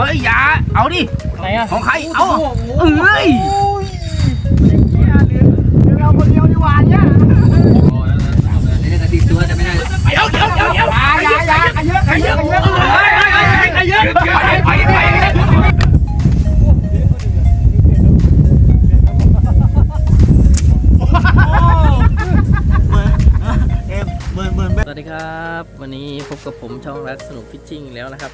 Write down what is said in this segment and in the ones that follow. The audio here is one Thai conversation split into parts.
ฮ้ยอย่าเอาดิไหนอะของใครเอาเอ้ยเราคนเดียวดีกว่าเนี่ยเดี๋ยวเดี๋ยวเดี๋ยวเดี๋ยวอย่าอย่าอย่ากันเยอะกันเยอะกันเยอะเฮ้ยเฮ้ยเฮ้ยเยอะไปไปไปสวัสดีครับ วันนี้พบกับผมช่องรักสนุกฟิชชิ่งอีกแล้วนะครับ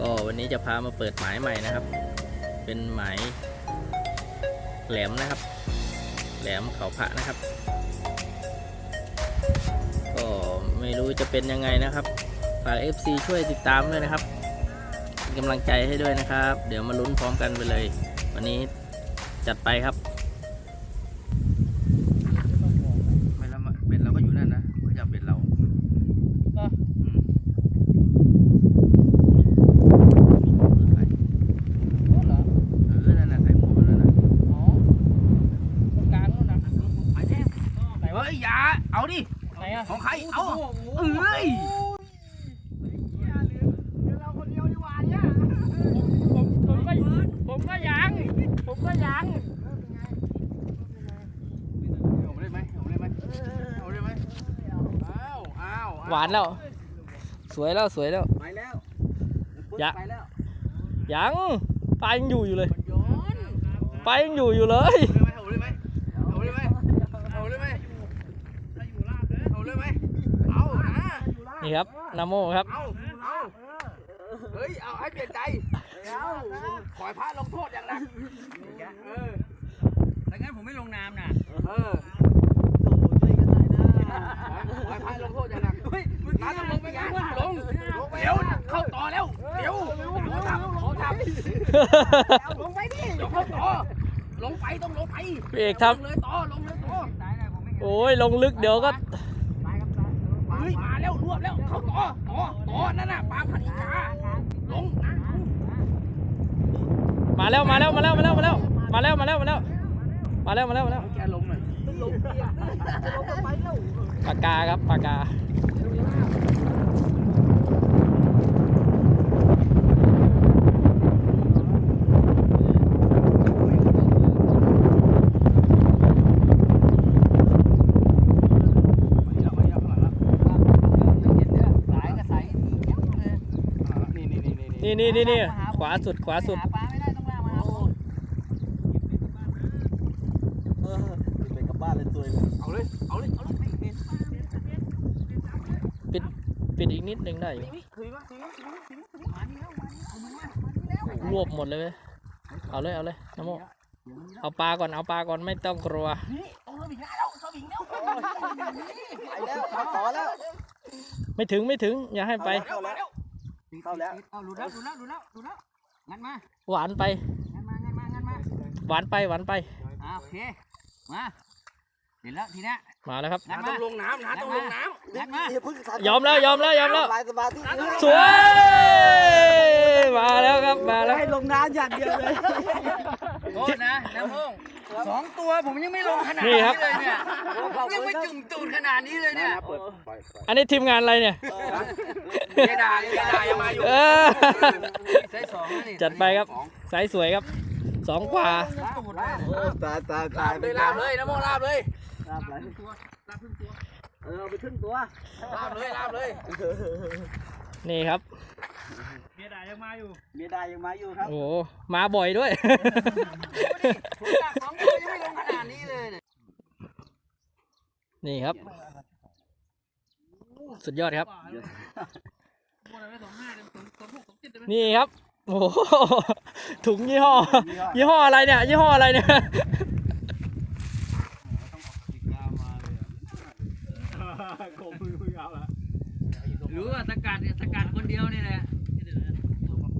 ก็วันนี้จะพามาเปิดหมายใหม่นะครับ เป็นหมายแหลมนะครับ แหลมเขาพระนะครับ ก็ไม่รู้จะเป็นยังไงนะครับ ฝาก FC ช่วยติดตามด้วยนะครับเป็นกำลังใจให้ด้วยนะครับ เดี๋ยวมาลุ้นพร้อมกันไปเลย วันนี้จัดไปครับ ไม่แล้วเบ็ดเราก็อยู่นั่นนะเขาจะเบ็ดเราเออนั่นน่ะใส่หมวกนั่นน่ะ กลางนู่นนะ เฮ้ยอย่าเอาดิ ไหนอะ ของใครเอาเอ้ย เราคนเดียวดีกว่าเนี่ยผมผมก็ผมก็ยังผมก็ยัง เอาได้ไหมเอาได้ไหมเอาได้ไหมอ้าวอ้าวหวานแล้ว สวยแล้วสวยแล้ว ไปแล้วยะไปแล้วยังปลายังอยู่อยู่เลยปลายังอยู่อยู่เลยเอาได้ไหมเอาได้ไหมเอาได้ไหมเอาได้ไหมเอานะนี่ครับนาโมครับเอาเอาเฮ้ยเอาให้เปลี่ยนใจขอให้พระลงโทษอย่างหนักเออถ้างั้นผมไม่ลงน้ำนะเออขอให้พระลงโทษอย่างหนัก น้าต้องลงไปไงลงเดี๋ยวเข้าต่อแล้ว เดี๋ยวขอทำขอทำลงไปดิเดี๋ยวเข้าต่อลงไปต้องลงไปพี่เอกทลงเลยต่อลงเลยต่อโอ้ยลงลึกเดี๋ยวก็เฮ้ยมาแล้วรวบแล้วเข้าต่อต่อต่อนั่นน่ะปลาพันธุ์กาลงนะมาแล้วมาแล้วมาแล้วมาแล้วมาแล้วมาแล้วมาแล้วมาแล้วมาแล้วมาแล้วมาแล้วแกลงหน่อยปากกาครับปากกา นี่นี่นี่นี่ขวาสุดขวาสุด ปลาไม่ได้ต้องล่ามาเอา เอาเลยเอาเลยเอาเลย ปิดปิ ดึงได้อยู่รวบหมดเลยเว้ยเอาเลยเอาเลยนาโมเอาปลาก่อนเอาปลาก่อนไม่ต้องกลัวไม่ถึงไม่ถึง อย่าให้ไปเข้าแล้วเข้าแล้วเอาแล้วหลุดแล้วหลุดแล้วหลุดแล้วงั้นมาหวานไปงั้นมางั้นมางั้นมาหวานไปหวานไปโอเคมา เห็นแล้วทีเนี้ยมาแล้วครับน้าต้องลงน้ำน้าต้องลงน้งั้นมายอมแล้วยอมแล้วยอมแล้ว สบายสบายที่สวย มาแล้วครับมาแล้ว ให้ลงน้ำอย่างเดียวเลยโทษนะน้ำพงสองตัวผมยังไม่ลงขนาดนี่นี้ครับ เลยเนี่ยยังไม่จุ่มตูดขนาดนี้เลยเนี่ยอันนี้ทีมงานอะไรเนี่ยำเจดาเจดายังมาอยู่เออ ใช้สองแล้วนี่จัดไปครับ สายสวยครับสองกว่า ตูดเลยตายตายตาลายบเลยลาบเลยน้ำโมลาบเลย ลาบเลยเออเอาไปครึ่งตัวลาบเลยลาบเลย นี่ครับ เมียดายังมาอยู่ครับ โอ้โหมาบ่อยด้วยผมจับสองตัวยังไม่ลงขนาดนี้เลยเนี่ยนี่ครับ สุดยอดครับ นี่ครับ โอ้โหถุงยี่ห้อ ยี่ห้ออะไรเนี่ย ยี่ห้ออะไรเนี่ย หรือว่าสกัดเนี่ยสกัดคนเดียวนี่แหละ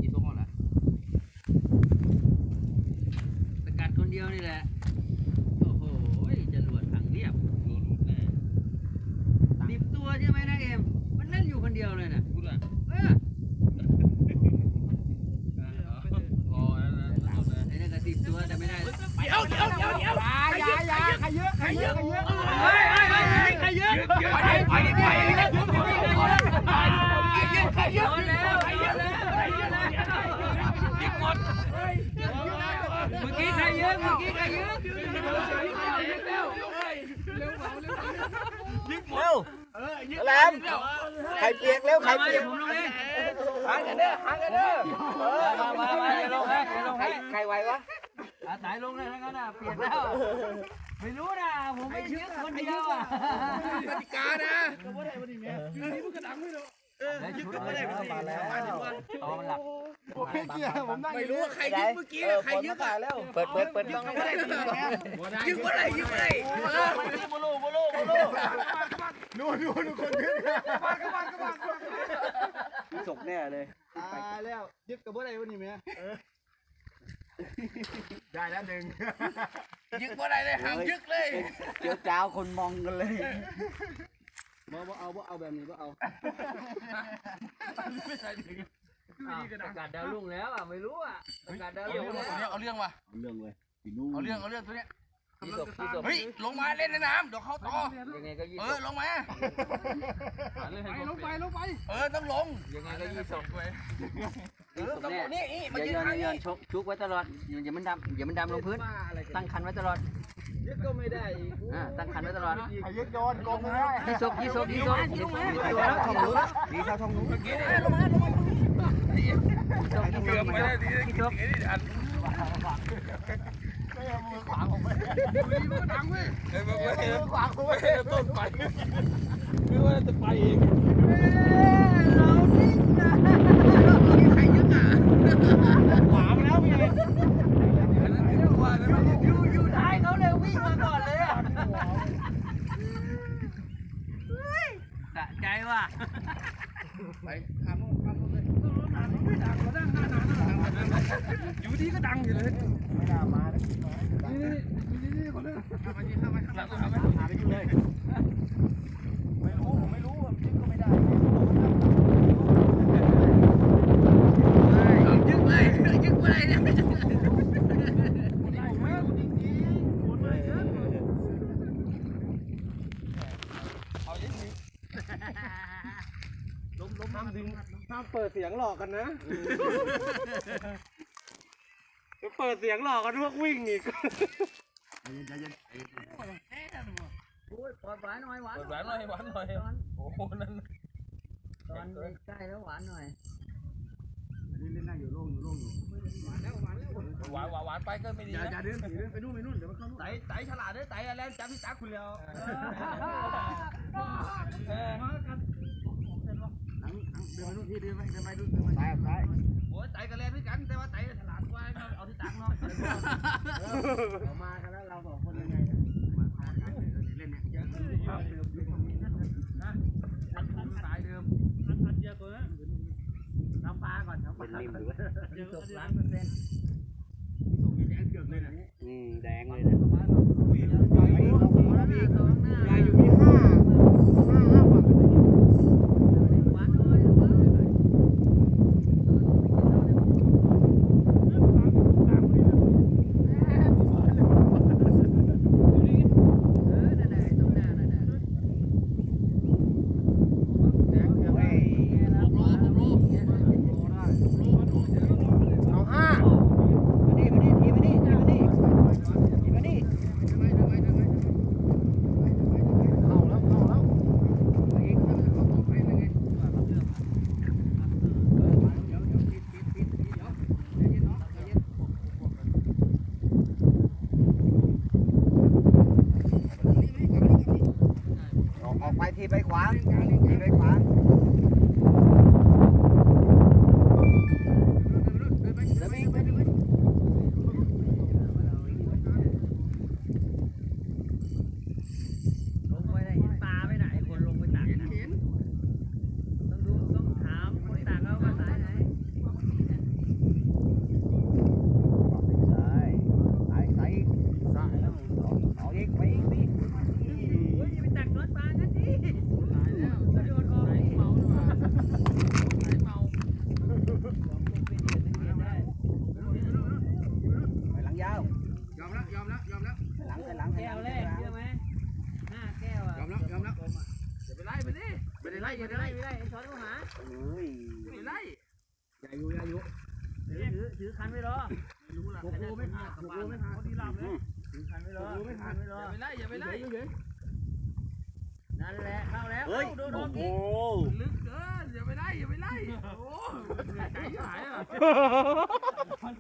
กี่ตัวหมดละสกัดคนเดียวนี่แหละโอ้โหจรวดถังเรียบสิบตัวใช่ไหมนะเอ็มมันนั่นอยู่คนเดียวเลยน่ะเออ อ๋อนั่นนั่น ไอ้นั่นก็สิบตัวแต่ไม่ได้ เดี๋ยวเดี๋ยว แหลม ไข่เปียกเร็วไข่เปียกหางกันเด้อหางกันเด้อมามามาลงให้ลงให้ใครไหววะสายลงเลยทั้งนั้นอะเปลี่ยนแล้วไม่รู้นะผมไม่ยึดคนเดียวอะกติกานะชุดอะไร มาแล้วตอมันหลับไม่รู้ว่าใครยึดเมื่อกี้นะใครยึดอะแล้วเปิดเปิดเปิดต้องไม่ได้ยึดว่าอะไรยึดอะไรโมโลโมโลโมโลจบแน่เลยตายแล้วยึดกับบ่ได้วันนี้แม่ยึดว่าอะไรเลยหางยึดเลยเจียวจ้าวคนมองกันเลย บ่บ่เอาบ่เอาแบบนี้บ่เอาประกาศดาวรุ่งแล้วอะไม่รู้อะประกาศดาวเอารุ่เรื่องงแล้ว เอาเรื่องว่ะเรื่องเลยพี่นุ่เอาเรื่องเอาเรื่องตัวเนี้ยที่ศพที่ศพเฮ้ยลงมาเล่นในน้ำเดี๋ยวเข้าต่อยังไงก็ยี่เอศอพลงมาไปลงไปลงไปเออต้องลงยังไงก็ยี่ศพเออต้องลงนี่นี่มาอย่ายืนย้อนทางอย่าย้นี้อนชกชุกไว้ตลอดอย่ามันดำอย่ามันดำลงพื้น ตั้งคันไว้ตลอด ยึดก็ไม่ได้อีกอ่าตั้งคันไว้ตลอดยึดโดนโกงไม่ได้ยี่ศพยี่ศพยี่ศพยี่ศพยี่ศพทองนู้นดีเท่าทองนู้นเมื่อกี้นี่ลงมาลงมายี่ศพเกือบไม่ได้ดียี่ศพเก๋นี่ทันเฮ้ยมึงไม่ขวางกูไม่ต้นไปคือว่าจะไปอีกใครยึดอะ ขวามาแล้วพี่ อันนั้นไม่รู้ว่าแล้ว อยู่อยู่ท้ายเขาเลยวิ่งมาก่อนเลยอะสะใจว่ะ ไปข้ามโน่นข้ามโน่นเลยอยู่ดีก็ดังอยู่เลย ไม่น่ามานะ ข้ามไปที่ข้ามไปข้างหลังข้ามไปหาไปอยู่เลยไม่รู้ผมไม่รู้ผม ยึดก็ไม่ได้ยึดเลยยึดอะไรเนี่ยห้ามเปิดเสียหลอกกันนะเปิดเสียงหลอกกันพวกวิ่งอีกหวานหน่อยหวานหวานหน่อยหวานหน่อยโอ้โหนั่นตอนแล้วหวานหน่อยหวานหวานหวานไปก็ไม่ดีอย่านะอย่าเดินอย่าเดินไปนู่นไปนู่นเดี๋ยวมันเข้าไต่ไต่ฉลาดด้วยไต่อะไรจับพี่ตักคุณแล้วเดินไปนู่นพี่เดินไปเดินไปเดินไปซ้ายซ้าย อ้ยไต่กันแล้วด้วยกัน แต่ว่าไต่ฉลาดกว่าเอาที่ตักเนาะเรามากันแล้วเราสองคนยังไงเล่นเนี่ยสายเดิมน้ำปลาก่อนน้ำปลาเป็นริมหรือวะจบล้านเปอร์เซ็นต์อืมแด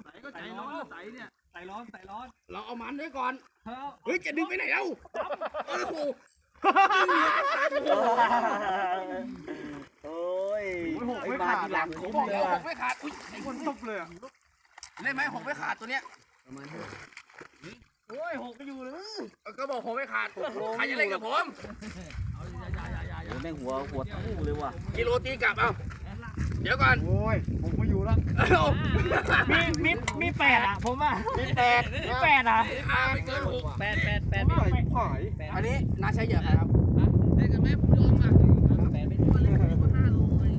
ใส่ก็ใจร้อนใส่เนี่ยใส่ร้อนใส่ร้อนเราเอามันไว้ก่อนเฮ้ยจะดึงไปไหนเล่าโอ้โหโอ้ยไอ้มาทีหลังผคุ้มเลยหกไม่ขาดอุ้ยไอ้คนตบเลยเล่นไหมหกไม่ขาดตัวเนี้ยประมาณโอ้ยหกไปอยู่เลยก็บอกหกไม่ขาดใครจะเล่นกับผมแม่งหัวหัวทู่เลยว่ะกิโลตีกลับเอาเดี๋ยวก่อนโอ้ยผมไม่อยู่ แล้ว มีมีมีแปดอะผมอะมีแปดมีแปดอะขาไม่เกินหกแปดแปดแปดไม่ไหวขายอันนี้น่าใช้เหยอะครับเล่นกันไหมผมยอมอะแปดไม่ถึงเล่นกันห้าโลเลย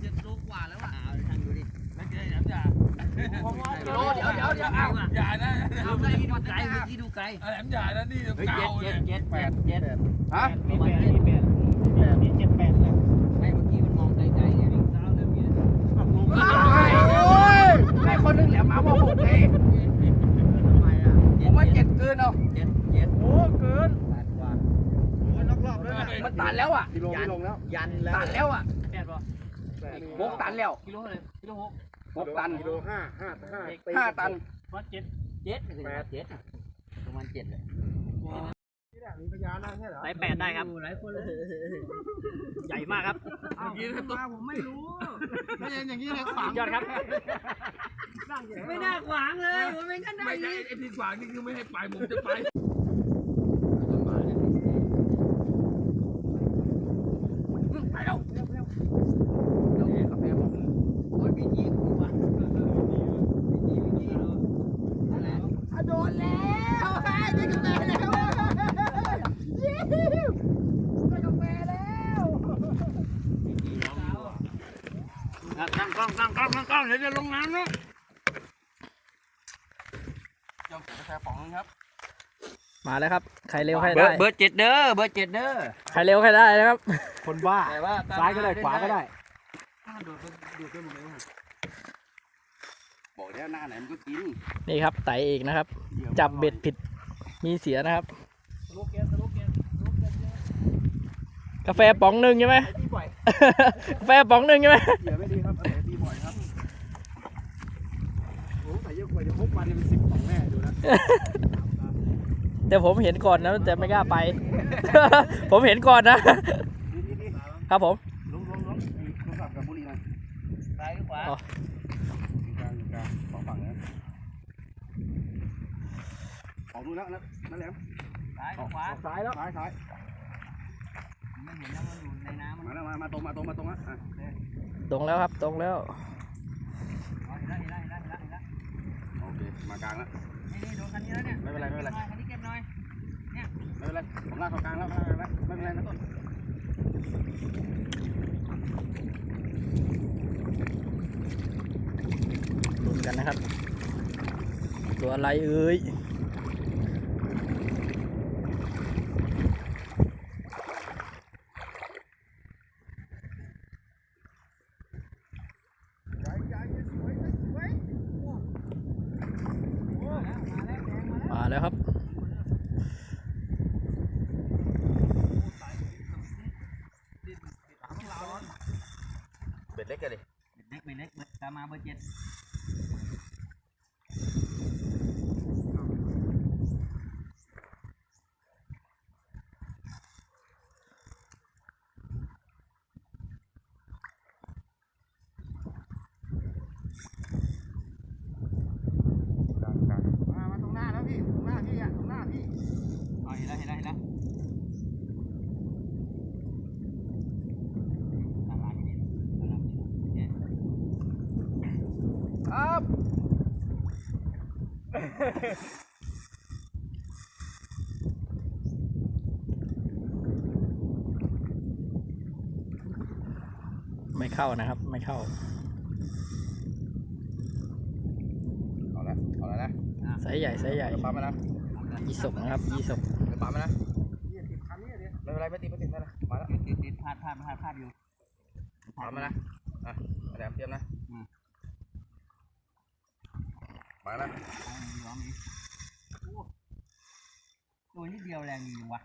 เจ็ดโลกว่าแล้วอะเอาทางดูดิกิโลเดี๋ยวเดี๋ยวเดี๋ยวเอาอย่านะเอาไกลดูไกลเมื่อกี้ดูไกลแหลมอย่านะนี่เฮ้ยเก่าเจ็ดเนี่ยเจ็ดเจ็ดเจ็ดเจ็ดฮะมีแปดมีแปดมีเจ็ดแปดเลยไม่เมื่อกี้มันมองไกลๆไงวิ่งเท้าเริ่มเงี้ย โอ้ยไอ้ คนนึงแหลมมาบอกหกเลยทำไมอะผมว่าเจ็ดเกินเอาเจ็ดเจ็ดโอ้เกินแปดกว่าโอ้ยล็อกรอบเลยนะมันตันแล้วอะกิโลไม่ลงแล้วยันแล้วตันแล้วอะแปดป่ะหกตันแล้วกิโลเลยกิโลหกหกตันกิโลห้าห้าห้าห้าตันว่าเจ็ดเจ็ดถึงมาเจ็ดอะประมาณเจ็ดเลย นี่แหละมีพยานนะใช่เหรอไซส์แปดได้ครับ หลายคนเลยใหญ่มากครับยืนตัวผมไม่รู้ถ้าเย็นอย่างนี้เลยขวางยอดครับไม่น่าขวางเลยมันไม่กันได้ไม่ใช่ไอ้ที่ขวางนี่คือไม่ให้ไปผมจะไปไปแล้วเดี๋ยวกาแฟผม โอ้ยมีจีบกูว่ะมีจีมีจีอะไร โดนแล้วได้กาแฟแล้วได้กาแฟแล้ว ตั้งกล้องตั้งกล้องตั้งกล้องเดี๋ยวจะลงน้ำนะเดี๋ยวกาแฟป๋องนึงครับ มาแล้วครับ ใครเร็วใครเบอได้ ร์เบอร์เจ็ดเด้อเบอร์เจ็ดเด้อใครเร็วใครได้นะครับ คนบ้า แต่ว่าซ้ายก็ได้ ขวาก็ได้บอกแล้วหน้าไหนมันก็กินนี่ครับไต่เอกนะครับจับเบ็ดผิด มีเสียนะครับกาแฟป๋องหนึ่งใช่ไหมที่บ่อย กาแฟป๋องหนึ่งใช่ไหม เหยื่อไม่ดี แต่ผมเห็นก่อนนะแต่ไม่กล้าไป ผมเห็นก่อนนะ ครับผมล้มล้มล้มโทรศัพท์กับบุรี่มาซ้ายหรือขวาอ๋อกลางกลางสองฝั่งนะออกดูแล้วนะนั่นแหละซ้ายขวาซ้ายแล้วซ้ายซ้ายไม่เห็นแล้วมันอยู่ในน้ำมาแล้วมามาตรงมาตรงมาตรงอะตรงแล้วครับตรงแล้วโอเคมากลางแล้ว นี่นี่โดนคันนี้แล้วเนี่ยไม่เป็นไรไม่เป็นไรคันนี้เก็บหน่อยไม่เป็นไรผมลากเข้ากลางแล้วลากเข้ากลางแล้วไม่เป็นไรนะต้นลุ้นกันนะครับ ตัวอะไรเอ่ย มาแล้วครับ เบ็ดเล็กกันดิ เล็กไปเล็กเบอร์ตามมาเบอร์เจ็ด กลางกลางมามาตรงหน้าแล้วพี่ตรงหน้าพี่อะตรงหน้าพี่ อ๋อเห็นแล้วเห็นแล้วเห็นแล้วตามมาที่นี่ตามมาที่นี่เนี่ย ครับ ไม่เข้านะครับ ไม่เข้า เอาละเอาละนะไซส์ใหญ่ไซส์ใหญ่เดี๋ยวปั๊มมานะยี่สกนะครับยี่สกเดี๋ยวปั๊มมานะเนี่ยติดคันนี้เนี่ยไม่เป็นไรไม่ติดไม่ติดไม่เป็นไรมาแล้วติดติดติดพลาดพลาดพลาดพลาดอยู่ปั๊มมานะอะแหลมเตรียมนะ มาแล้วเอามือยอมอีกโอ้ตัวนิดเดียวแรงดีวะ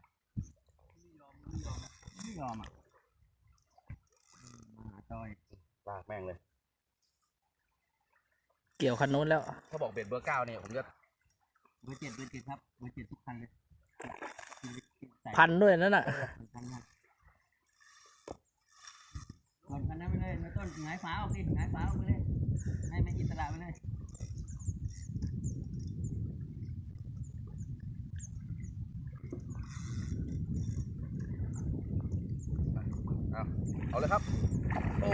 ไม่ยอมอะมาหาจอยลากแม่งเลย เกี่ยวคันนู้นแล้ว ถ้าบอกเบ็ดเบอร์เก้าเนี่ยผมจะ เบอร์เจ็ดเบอร์เจ็ดครับ เบอร์เจ็ดทุกคันเลย พันด้วยนั่นน่ะคันครับกดคันนั้นไปเลยไม่ต้นหงายฝาออกดิหงายฝาออกไปเลย ให้มันอิสระไปเลย เอาเลยครับโอ้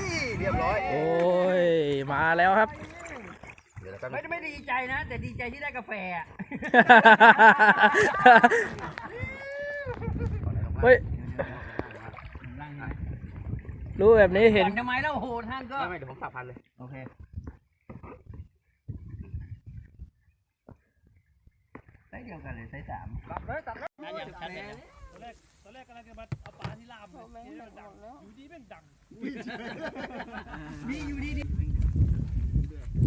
ยเรียบร้อยโอ้ยมาแล้วครับ เดี๋ยวนะครับไม่ไม่ดีใจนะ แต่ดีใจที่ได้กาแฟอะเฮ้ยล่างนี่รู้แบบนี้เห็น ก่อนทำไมแล้วโอ้โหท่านก็ ไม่ไม่เดี๋ยวผมสับพันเลยโอเค ไซส์เดียวกันเลยไซส์สาม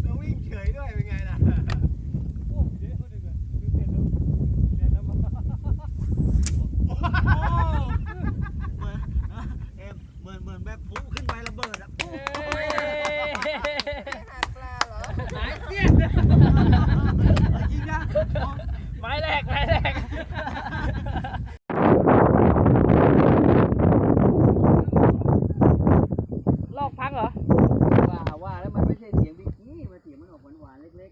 แล้ววิ่งเฉยด้วยเป็นไงล่ะ เอ็มเหมือนเหมือนแบบฟูขึ้นไประเบิดอะ หายเสี้ยน จริงนะ ไม้แรก ไม้แรก ลอกพังเหรอ ว่าว่าแล้วมันไม่ใช่เสียงวิกกี้มันเสียงมันออกหวานๆเล็ก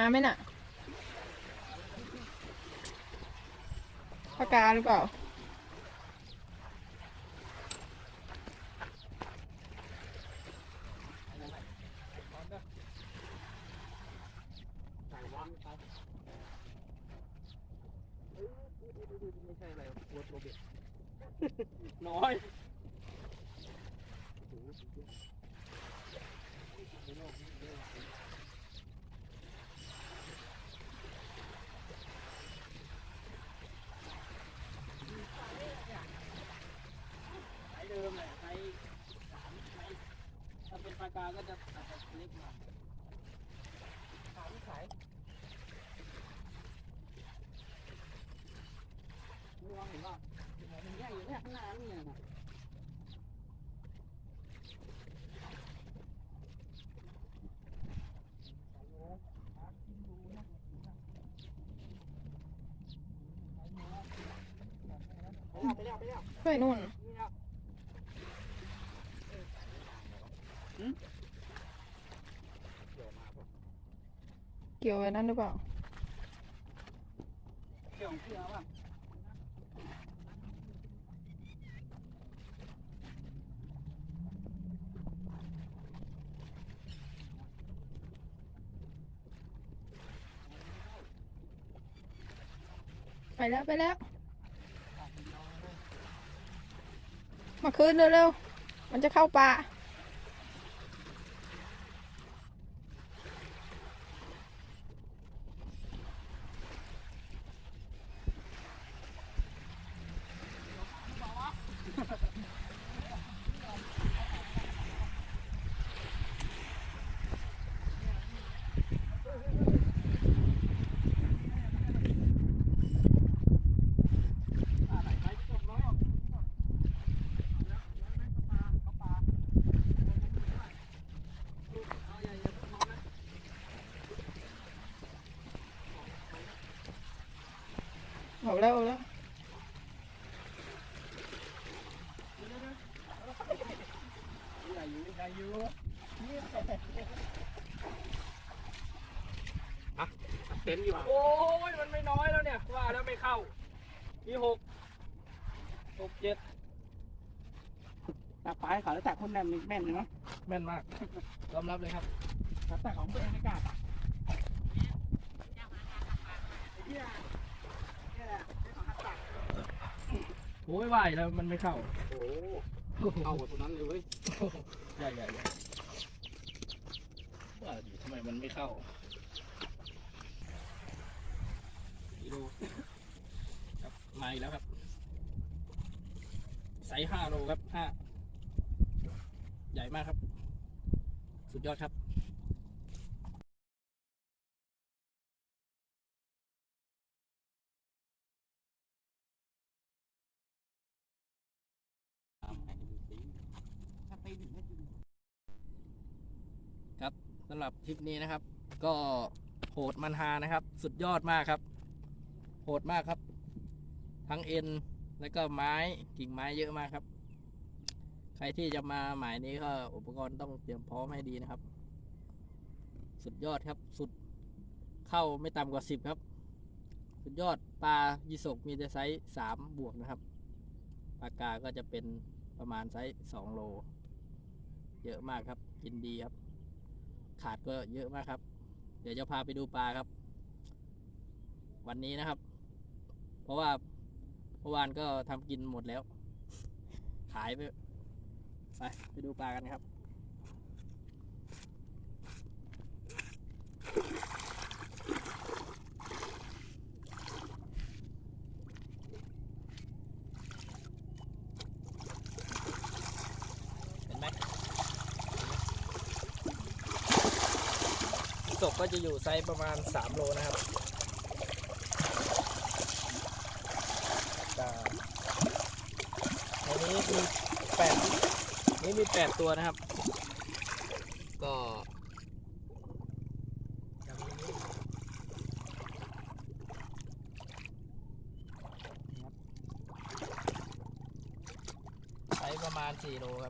มาไหมน่ะปากกาหรือเปล่าน้อยเดิมเลยใช้สามใช้ถ้าเป็นปา ก็จะอาจจะเล็กหน่อยขายขายมองเห็นว่าเนี่ยอยู่เนี่ยข้างหน้านี่นะไปนู่น เกี่ยวไว้นั่นหรือเปล่า เกี่ยวเชือกป่ะไปแล้วไปแล้ว มาคืนเร็วๆ มันจะเข้าป่า แล้วเอาแล้ว เต็นอยู่โอ้ยมันไม่น้อยแล้วเนี่ย ว่าแล้วไม่เข้า มีหกหกเจ็ดตักปลาให้เขาแล้วตักคนแน่นแม่นเลยเนาะแม่นมากยอมรับเลยครับตักของตัวเองไม่กล้าตักโอ้ยว่ายแล้วมันไม่เข้า โอ้เอาตัวนั้นเลยเว้ยใหญ่ใหญ่ใหญ่ว่าทำไมมันไม่เข้าดูครับมาอีกแล้วครับไซส์ห้าโลครับห้าใหญ่มากครับ สุดยอดครับ สำ หรับทริปนี้นะครับ ก็โหดมันฮานะครับ สุดยอดมากครับ โหดมากครับ ทั้งเอ็นแล้วก็ไม้กิ่งไม้เยอะมากครับ ใครที่จะมาหมายนี้ก็อุปกรณ์ต้องเตรียมพร้อมให้ดีนะครับ สุดยอดครับ สุดเข้าไม่ต่ำกว่าสิบครับ สุดยอดปลายีสกมีแต่ไซส์สามบวกนะครับปลากาก็จะเป็นประมาณไซส์สองโล เยอะมากครับ กินดีครับ ขาดก็เยอะมากครับ เดี๋ยวจะพาไปดูปลาครับ วันนี้นะครับ เพราะว่าเมื่อวานก็ทำกินหมดแล้ว ขายไป ไป ไปดูปลากันครับ เห็นไหม ศพ ก็จะอยู่ไซส์ประมาณ 3 โลนะครับอ่าในนี้มี8นี่มี8ตัวนะครับ ก็ไซส์ประมาณ 4 โลครับ